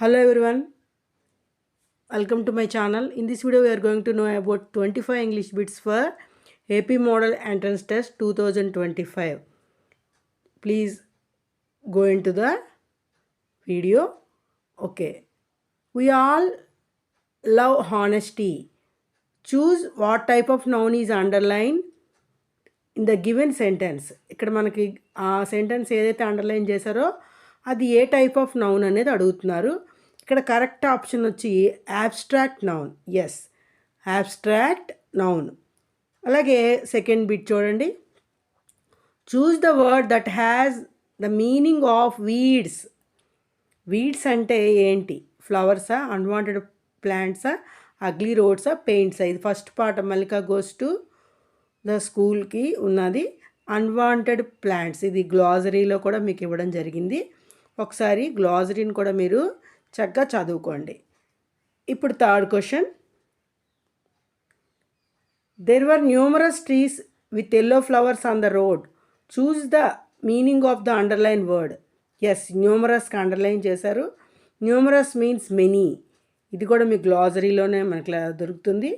Hello everyone welcome to my channel in this video we are going to know about twenty five English bits for AP model entrance test two thousand twenty five please going to the video okay we all love honesty choose what type of noun is underline in the given sentence ఇక్కడ మనకి ఆ sentence ఏదైతే underline చేశారో అది ఏ type of noun అనేది అడుగుతున్నారు. ఇక్కడ correct option వచ్చి abstract noun yes abstract noun అలాగే సెకండ్ బిట్ చూడండి. Choose the word that has the meaning of weeds weeds అంటే ఏంటి? ఫ్లవర్సా అన్వాంటెడ్ ప్లాంట్సా అగ్లీ రోడ్సా పెయింట్సా ఇది first part Mallika goes to the స్కూల్కి ఉన్నది. అన్వాంటెడ్ ప్లాంట్స్ ఇది గ్లాజరీలో కూడా మీకు ఇవ్వడం జరిగింది. ఒకసారి గ్లాజరీని కూడా మీరు చక్కగా చదువుకోండి. ఇప్పుడు third question. There were numerous trees with yellow flowers on the road choose the meaning of the underlined word yes న్యూమరస్కి underline చేశారు. న్యూమరస్ మీన్స్ మెనీ ఇది కూడా మీ గ్లాజరీలోనే మనకి దొరుకుతుంది.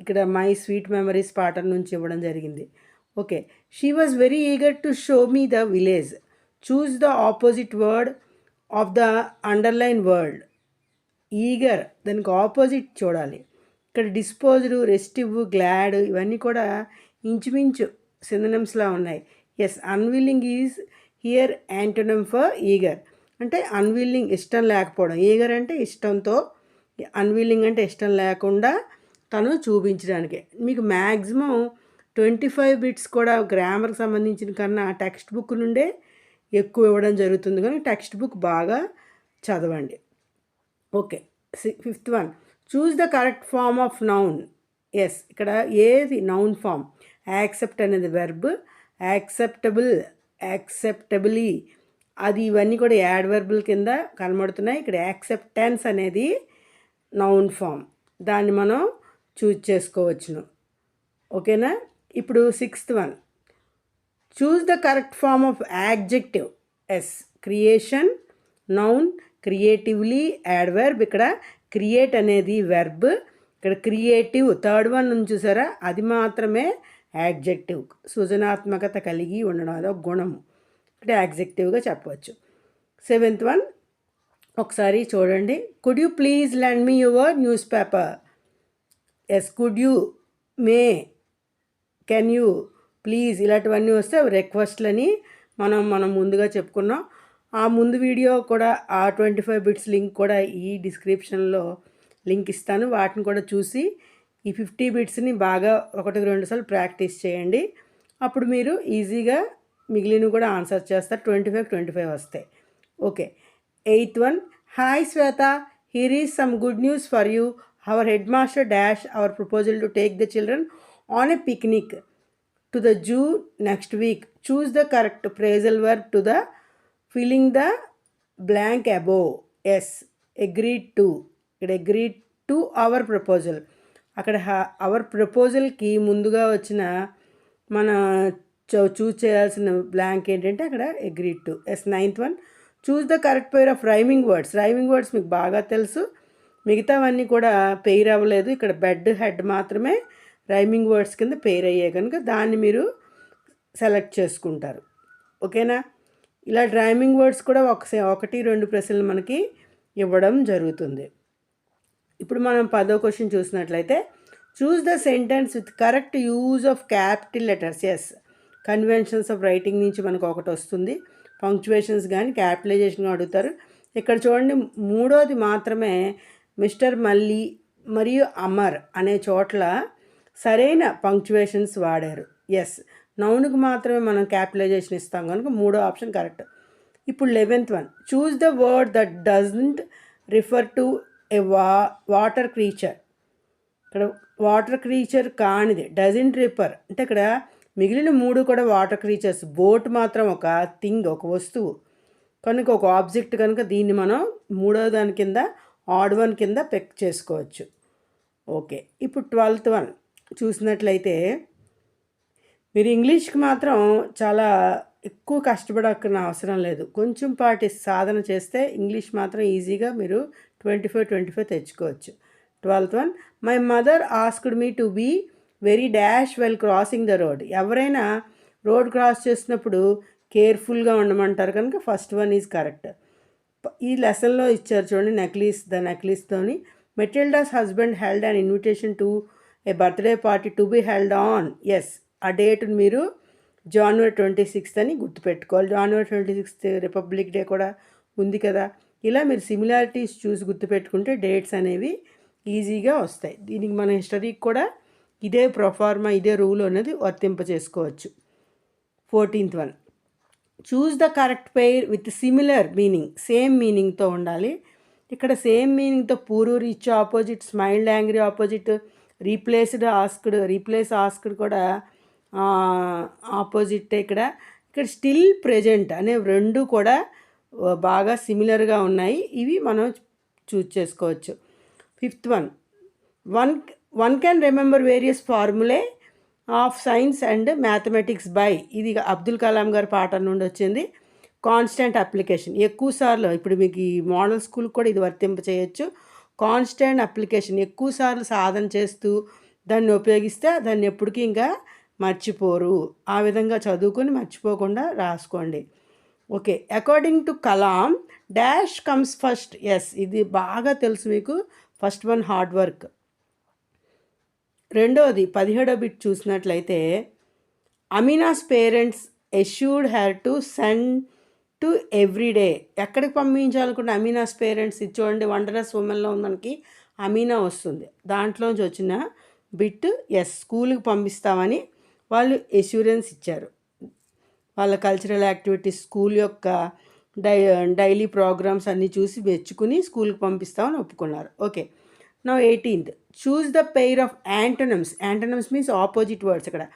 ఇక్కడ మై స్వీట్ మెమరీస్ పాట నుంచి ఇవ్వడం జరిగింది. Okay she was very eager to show me the village choose the opposite word of the underline word eager దానికి ఆపోజిట్ చూడాలి. ఇక్కడ డిస్పోజ్డ్ రెస్టివ్ గ్లాడ్ ఇవన్నీ కూడా ఇంచుమించు సింధనమ్స్లా ఉన్నాయి. Yes unwilling is here antonym for eager అంటే అన్విల్లింగ్ ఇష్టం లేకపోవడం. ఈగర్ అంటే ఇష్టంతో అన్విల్లింగ్ అంటే ఇష్టం లేకుండా తను చూపించడానికి. మీకు మ్యాక్సిమం ట్వంటీ ఫైవ్ బిట్స్ కూడా గ్రామర్కి సంబంధించిన కన్నా టెక్స్ట్ బుక్ నుండే ఎక్కువ ఇవ్వడం జరుగుతుంది. కానీ టెక్స్ట్ బుక్ బాగా చదవండి. Okay. Fifth one. Choose the correct form of noun. Yes. ఇక్కడ ఏది? నౌన్ ఫామ్ యాక్సెప్ట్ అనేది వెర్బ్ యాక్సెప్టబుల్. యాక్సెప్టబులీ. అది ఇవన్నీ కూడా యాడ్ వెర్బుల్ కింద కనబడుతున్నాయి. ఇక్కడ యాక్సెప్టెన్స్ అనేది నౌన్ ఫామ్ దాన్ని మనం చూజ్ చేసుకోవచ్చును. ఓకేనా? ఇప్పుడు sixth one. Choose the correct form of adjective. Yes. Creation noun creatively adverb ఇక్కడ క్రియేట్ అనేది వెర్బ్ ఇక్కడ క్రియేటివ్ థర్డ్ వన్ నుంచి చూసారా? అది మాత్రమే యాడ్జెక్టివ్ సృజనాత్మకత కలిగి ఉండడం అదొక గుణము ఇక్కడ యాడ్జెక్టివ్గా చెప్పవచ్చు. Seventh one. ఒకసారి చూడండి. Could you please land me your newspaper yes could you may can you please ఇలాంటివన్నీ వస్తే రిక్వెస్ట్లని మనం మనం ముందుగా చెప్పుకున్నాం. ఆ ముందు వీడియో కూడా ఆ ట్వంటీ ఫైవ్ బిట్స్ లింక్ కూడా ఈ డిస్క్రిప్షన్లో లింక్ ఇస్తాను. వాటిని కూడా చూసి ఈ ఫిఫ్టీ బిట్స్ని బాగా ఒకటి రెండు సార్లు ప్రాక్టీస్ చేయండి. అప్పుడు మీరు ఈజీగా మిగిలినవి కూడా ఆన్సర్ చేస్తారు. ట్వంటీ ఫైవ్ ట్వంటీ ఫైవ్ వస్తాయి okay. Eighth one. Hi Shweta. Here is some good news for you. Our headmaster dash our proposal to take the children on a picnic. To the zoo next week choose the correct phrasal verb to the filling the blank above yes agreed to ఇక్కడ agreed to our proposal అక్కడ hour ప్రపోజల్కి ముందుగా వచ్చిన మన choose చేయాల్సిన blank ఏంటంటే అక్కడ agreed to yes ninth one choose the correct pair of rhyming words rhyming words మీకు బాగా తెలుసు. మిగతావన్నీ కూడా పెయిర్ అవ్వలేదు. ఇక్కడ బెడ్ హెడ్ మాత్రమే రైమింగ్ వర్డ్స్ కింద పేర్ అయ్యాయి కనుక దాన్ని మీరు సెలెక్ట్ చేసుకుంటారు. ఓకేనా? ఇలా డ్రైమింగ్ వర్డ్స్ కూడా ఒకసే ఒకటి రెండు ప్రశ్నలు మనకి ఇవ్వడం జరుగుతుంది. ఇప్పుడు మనం పదో క్వశ్చన్ చూసినట్లయితే choose the sentence with correct use of capital letters. Yes conventions of writing నుంచి మనకు ఒకటి వస్తుంది. పంక్చువేషన్స్ కానీ క్యాపిటలైజేషన్ అడుగుతారు. ఇక్కడ చూడండి మూడోది మాత్రమే మిస్టర్ మల్లి మరియు అమర్ అనే చోట్ల సరైన పంక్చువేషన్స్ వాడారు. ఎస్ నౌన్కి మాత్రమే మనం క్యాపిటలైజేషన్ ఇస్తాం కనుక మూడో ఆప్షన్ కరెక్ట్. ఇప్పుడు eleventh one. Choose the word that doesn't refer to a wa water creature. ఇక్కడ వాటర్ క్రీచర్ కానిది. Doesn't refer. అంటే ఇక్కడ మిగిలిన మూడు కూడా వాటర్ క్రీచర్స్. బోట్ మాత్రం ఒక థింగ్ ఒక వస్తువు. కనుక ఒక ఆబ్జెక్ట్ కనుక దీన్ని మనం మూడో దాని కింద ఆడ్ వన్ కింద పెక్ చేసుకోవచ్చు. ఓకే. ఇప్పుడు ట్వెల్త్ వన్. చూసినట్లయితే మీరు ఇంగ్లీష్కి మాత్రం చాలా ఎక్కువ కష్టపడక్కన అవసరం లేదు. కొంచెం పాటి సాధన చేస్తే ఇంగ్లీష్ మాత్రం ఈజీగా మీరు ట్వంటీ ఫైవ్ ట్వంటీ ఫైవ్ తెచ్చుకోవచ్చు. Twelfth one my mother asked me to be very dash well crossing the road. ఎవరైనా రోడ్ క్రాస్ చేసినప్పుడు కేర్ఫుల్గా ఉండమంటారు కనుక ఫస్ట్ వన్ ఈజ్ కరెక్ట్. ఈ లెసన్లో ఇచ్చారు చూడండి necklace the నెక్లీస్తోని. Matilda's husband held and invitation to a birthday party to be held on. Yes ఆ డేట్ని మీరు జనవరి ట్వంటీ సిక్స్త్ అని గుర్తుపెట్టుకోవాలి. జనవరి ట్వంటీ సిక్స్త్ రిపబ్లిక్ డే కూడా ఉంది కదా. ఇలా మీరు సిమిలారిటీస్ చూసి గుర్తుపెట్టుకుంటే డేట్స్ అనేవి ఈజీగా వస్తాయి. దీనికి మన హిస్టరీకి కూడా ఇదే ప్రొఫార్మా ఇదే రూల్ అనేది వర్తింప చేసుకోవచ్చు fourteenth one choose the correct pair with similar meaning same మీనింగ్తో ఉండాలి. ఇక్కడ same మీనింగ్తో poor rich opposite smiled angry opposite replaced asked replace asked కూడా ఆపోజిట్ ఇక్కడ. ఇక్కడ స్టిల్ ప్రెజెంట్ అనే రెండు కూడా బాగా సిమిలర్గా ఉన్నాయి. ఇవి మనం చూజ్ చేసుకోవచ్చు. Fifth one one one can remember various formulae of science and mathematics by ఇది అబ్దుల్ కలాం గారి పాట నుండి వచ్చింది. కాన్స్టెంట్ అప్లికేషన్ ఎక్కువ సార్లు ఇప్పుడు మీకు ఈ మోడల్ స్కూల్ కూడా ఇది వర్తింప చేయొచ్చు కాన్స్టెంట్ అప్లికేషన్. ఎక్కువ సార్లు సాధన చేస్తూ దాన్ని ఉపయోగిస్తే దాన్ని ఎప్పటికీ ఇంకా మర్చిపోరు. ఆ విధంగా చదువుకొని మర్చిపోకుండా రాసుకోండి. Okay. According to Kalam dash comes first yes ఇది బాగా తెలుసు మీకు. ఫస్ట్ వన్ హార్డ్ వర్క్ రెండవది పదిహేడో బిట్ చూసినట్లయితే Amina's parents assured her to send to every day. ఎక్కడికి పంపించాలనుకుంటే అమీనాస్ పేరెంట్స్ ఇది చూడండి వండరస్ ఉమెన్లో మనకి అమీనా వస్తుంది. దాంట్లోంచి వచ్చిన బిట్ ఎస్ స్కూల్కి పంపిస్తామని వాళ్ళు ఎష్యూరెన్స్ ఇచ్చారు. వాళ్ళ కల్చరల్ యాక్టివిటీస్ స్కూల్ యొక్క డై డైలీ ప్రోగ్రామ్స్ అన్నీ చూసి మెచ్చుకుని స్కూల్కి పంపిస్తామని ఒప్పుకున్నారు. ఓకే. నా eighteenth. Choose the pair of antonyms. Antonyms means opposite words ఇక్కడ.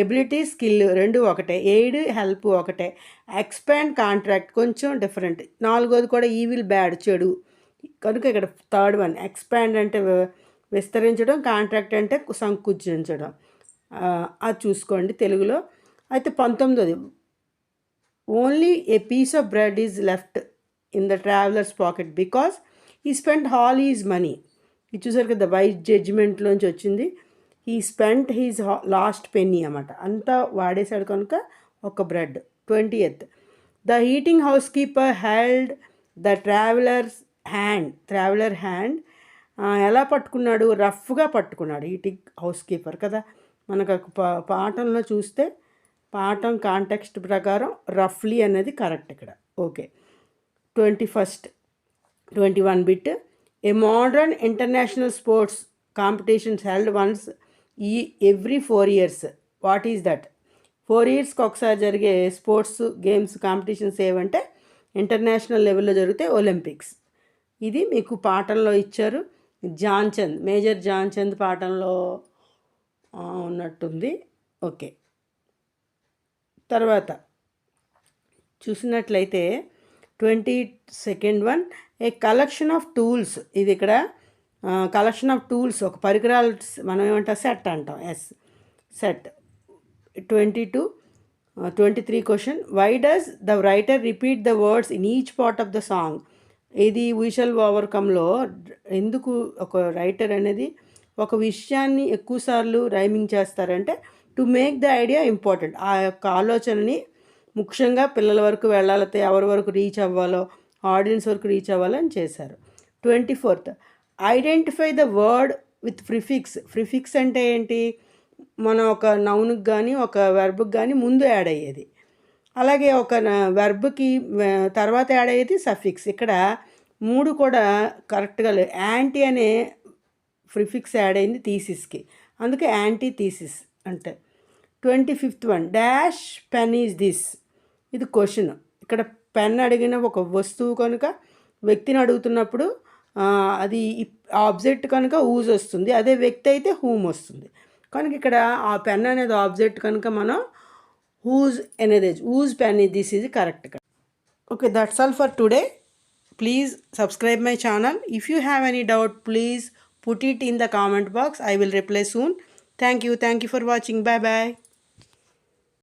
ఎబిలిటీ స్కిల్ రెండు ఒకటే. ఎయిడ్ హెల్ప్ ఒకటే. ఎక్స్పాండ్ కాంట్రాక్ట్ కొంచెం డిఫరెంట్. నాలుగోది కూడా ఈవిల్ బ్యాడ్ చెడు. కనుక ఇక్కడ థర్డ్ వన్. ఎక్స్పాండ్ అంటే విస్తరించడం కాంట్రాక్ట్ అంటే సంకుచించడం. అది చూసుకోండి తెలుగులో. అయితే పంతొమ్మిదోది. Only a piece of bread is left in the traveller's pocket because he spend all his money. ఇది చూసారు కదా వైట్ జడ్జిమెంట్లోంచి వచ్చింది. ఈ స్పెంట్ హీజ్ లాస్ట్ పెన్నీ అనమాట అంతా వాడేశాడు కనుక ఒక bread twenty eighth the heating house keeper held the traveller's hand traveller hand ఎలా పట్టుకున్నాడు? రఫ్గా పట్టుకున్నాడు హీటింగ్ హౌస్ కీపర్ కదా. మనకు పాఠంలో చూస్తే పాఠం కాంటెక్స్ట్ ప్రకారం రఫ్లీ అనేది కరెక్ట్ ఇక్కడ. Okay twenty first twenty one bit a modern international sports competitions held once in every four years what is that four ఇయర్స్కి ఒకసారి జరిగే స్పోర్ట్స్ గేమ్స్ కాంపిటీషన్స్ ఏవంటే ఇంటర్నేషనల్ లెవెల్లో జరిగితే ఒలింపిక్స్ ఇది మీకు పాఠంలో ఇచ్చారు. జాన్చంద్ మేజర్ జాన్చంద్ పాఠంలో ఉన్నట్టుంది. ఓకే. తర్వాత చూసినట్లయితే twenty second one a collection of tools ఇది ఇక్కడ కలెక్షన్ ఆఫ్ టూల్స్ ఒక పరికరాలు మనం ఏమంటాం? సెట్ అంటాం. Yes set twenty two twenty three question why does the writer repeat the words in each part of the song ఇది we shall ఓవర్కమ్లో ఎందుకు ఒక రైటర్ అనేది ఒక విషయాన్ని ఎక్కువసార్లు రైమింగ్ చేస్తారంటే to make the idea important ఆ యొక్క ఆలోచనని ముఖ్యంగా పిల్లల వరకు వెళ్ళాలితే ఎవరి వరకు రీచ్ అవ్వాలో ఆడియన్స్ వరకు రీచ్ అవ్వాలని చేశారు. Twenty fourth identify the word with prefix. Prefix అంటే ఏంటి? మనం ఒక నౌన్కి కానీ ఒక వెర్బ్కి కానీ ముందు యాడ్ అయ్యేది. అలాగే ఒక వెర్బ్కి తర్వాత యాడ్ అయ్యేది సఫిక్స్. ఇక్కడ మూడు కూడా కరెక్ట్గా లేదు యాంటీ అనే ప్రిఫిక్స్ యాడ్ అయింది థీసిస్కి. అందుకే యాంటీ థీసిస్ అంటే. Twenty fifth one dash pen is this. ఇది క్వశ్చన్. ఇక్కడ పెన్ అడిగిన ఒక వస్తువు కనుక వ్యక్తిని అడుగుతున్నప్పుడు అది ఆబ్జెక్ట్ కనుక ఊజ్ వస్తుంది అదే వ్యక్తి అయితే హూమ్ వస్తుంది. కనుక ఇక్కడ ఆ పెన్ అనేది ఆబ్జెక్ట్ కనుక మనం హూజ్ అనేది whose pen this is correct okay that's all for today please subscribe my channel if you have any doubt please put it in the comment box. I will reply soon. Thank you. Thank you for watching. Bye bye